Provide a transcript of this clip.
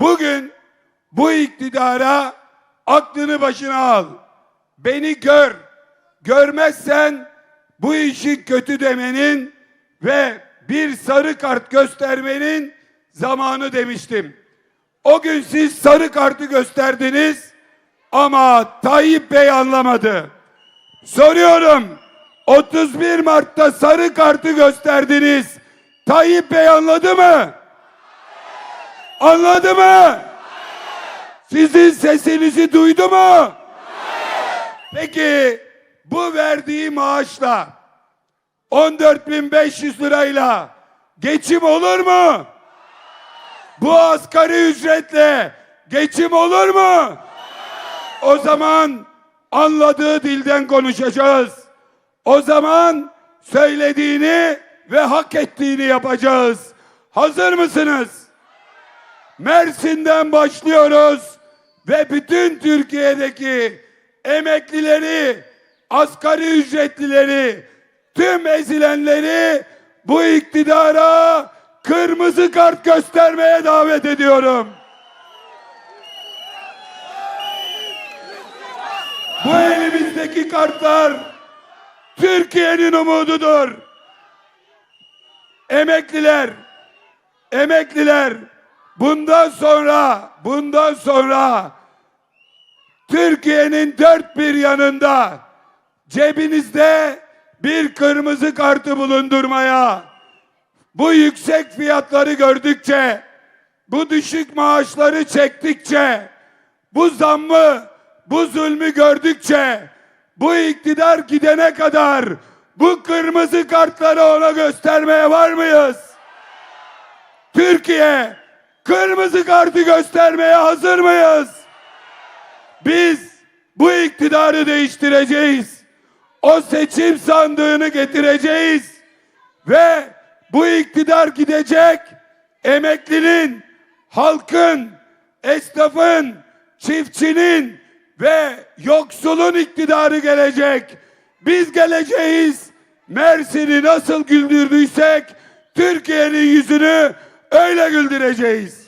Bugün bu iktidara aklını başına al. Beni gör. Görmezsen bu işi kötü demenin ve bir sarı kart göstermenin zamanı demiştim. O gün siz sarı kartı gösterdiniz ama Tayyip Bey anlamadı. Soruyorum. 31 Mart'ta sarı kartı gösterdiniz. Tayyip Bey anladı mı? Anladı mı? Sizin sesinizi duydu mu? Peki bu verdiği maaşla 14.500 lirayla geçim olur mu? Bu asgari ücretle geçim olur mu? O zaman anladığı dilden konuşacağız. O zaman söylediğini ve hak ettiğini yapacağız. Hazır mısınız? Mersin'den başlıyoruz ve bütün Türkiye'deki emeklileri, asgari ücretlileri, tüm ezilenleri bu iktidara kırmızı kart göstermeye davet ediyorum. Bu elimizdeki kartlar Türkiye'nin umududur. Emekliler, emekliler bundan sonra, bundan sonra Türkiye'nin dört bir yanında cebinizde bir kırmızı kartı bulundurmaya, bu yüksek fiyatları gördükçe, bu düşük maaşları çektikçe, bu zammı, bu zulmü gördükçe, bu iktidar gidene kadar bu kırmızı kartları ona göstermeye var mıyız? Türkiye kırmızı kartı göstermeye hazır mıyız? Biz bu iktidarı değiştireceğiz. O seçim sandığını getireceğiz. Ve bu iktidar gidecek. Emeklinin, halkın, esnafın, çiftçinin ve yoksulun iktidarı gelecek. Biz geleceğiz. Mersin'i nasıl güldürdüysek Türkiye'nin yüzünü öyle güldüreceğiz.